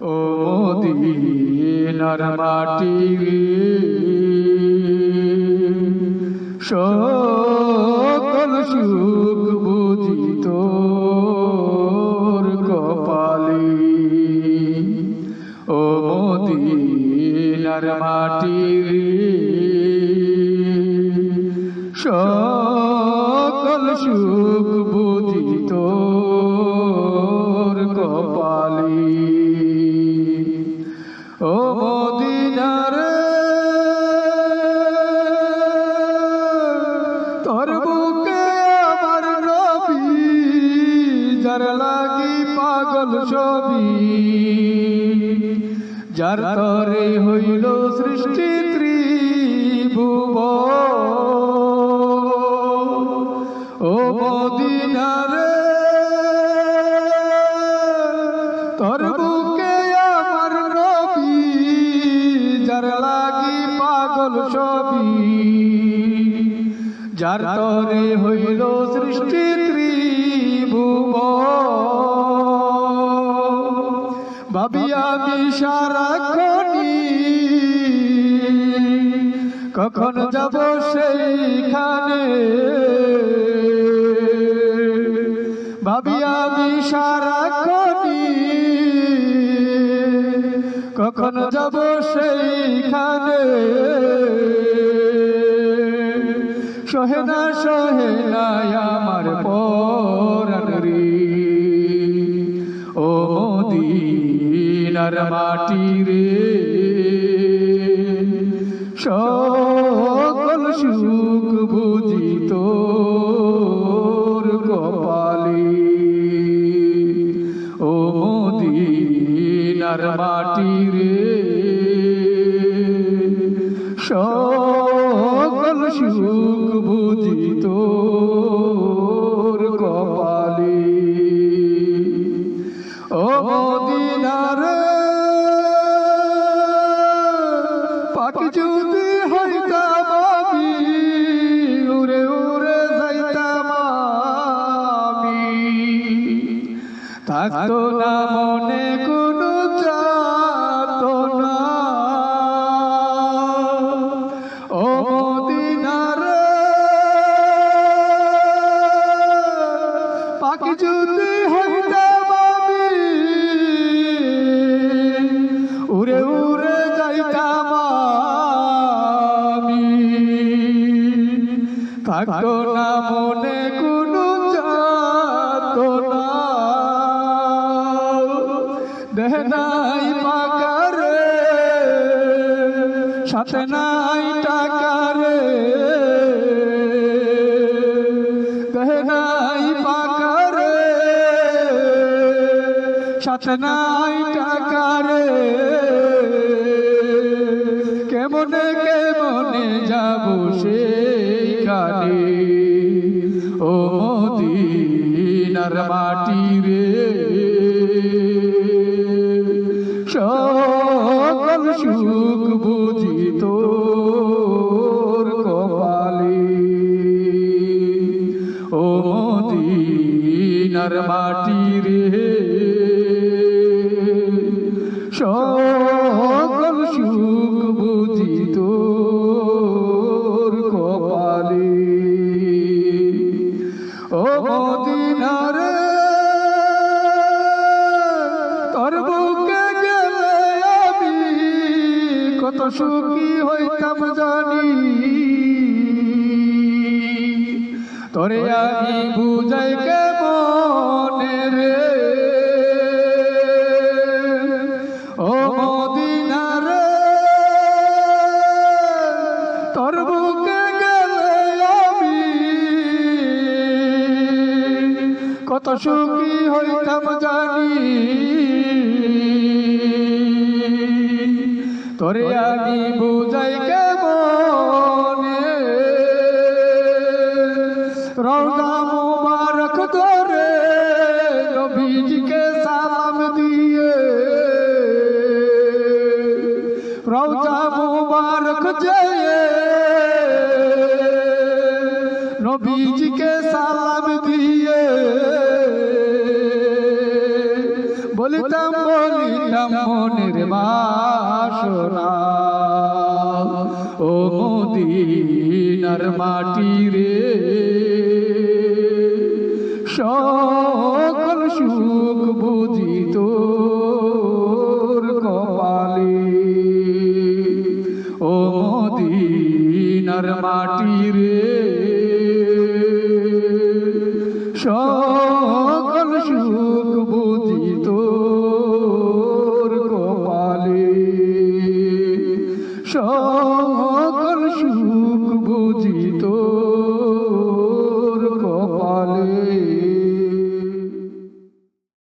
ও মদিনার মাটি। সকল সুখ বুঝিত কপালি। ও মদিনার মাটি। সকল সুখ ও মদিনার তোর বুকে আমার রবি যার লাগি পাগল ছবি যার তরে হইল সৃষ্টি ত্রিভুব। ও মদিনারে লাগি পাগল ছবি। যার তরে হইল সৃষ্টি ত্রিভুব ভাবিয়া আমি সারাক্ষণি কখন যাব সেইখানে? ভাবিয়া আমি কখন যাব সেইখানে। সহে না সহে না আমার পরাণ রে ও মদিনার মাটি রে। সকল সুখ বুঝিত। মদিনার মাটি রে সকল সুখ বুঝিত কপালি। ও মদিনার পাখি যদি হইতাম আমি, উড়ে উড়ে যাইতাম আমি। থাকতো না মনে পাখি যদি হইতাম আমি উড়ে উড়ে যাইতাম আমি। থাকতো না মনে কোনো যাত না দেহ নাই পাকারে, সাথে নাই টাকারে। সাথে নাই টাকারে। কেমনে কেমনে যাব সেইখানে? ও মদিনার মাটি রে সকল সুখ বুঝিত কপালি। ও মদিনার মাটি সকল সুখ বুঝিত কপালি। ও মদিনারে তোর বুকে গেলে আমি কত সুখী হইতাম জানি। তোরে আমি বুঝাই কে মনে রে? তোরে আমি বুঝাই কে মনে রওজা মুবারক ধরে নবীজিকে সালাম দিয়ে। রওজা মুবারক যেয়ে নবীজিকে সালাম বলিতাম মনের বাসনা। ও মদিনার মাটি রে। সকল সুখ বুঝি তোর কপালে। ও মদিনার মাটি রে। সকল show.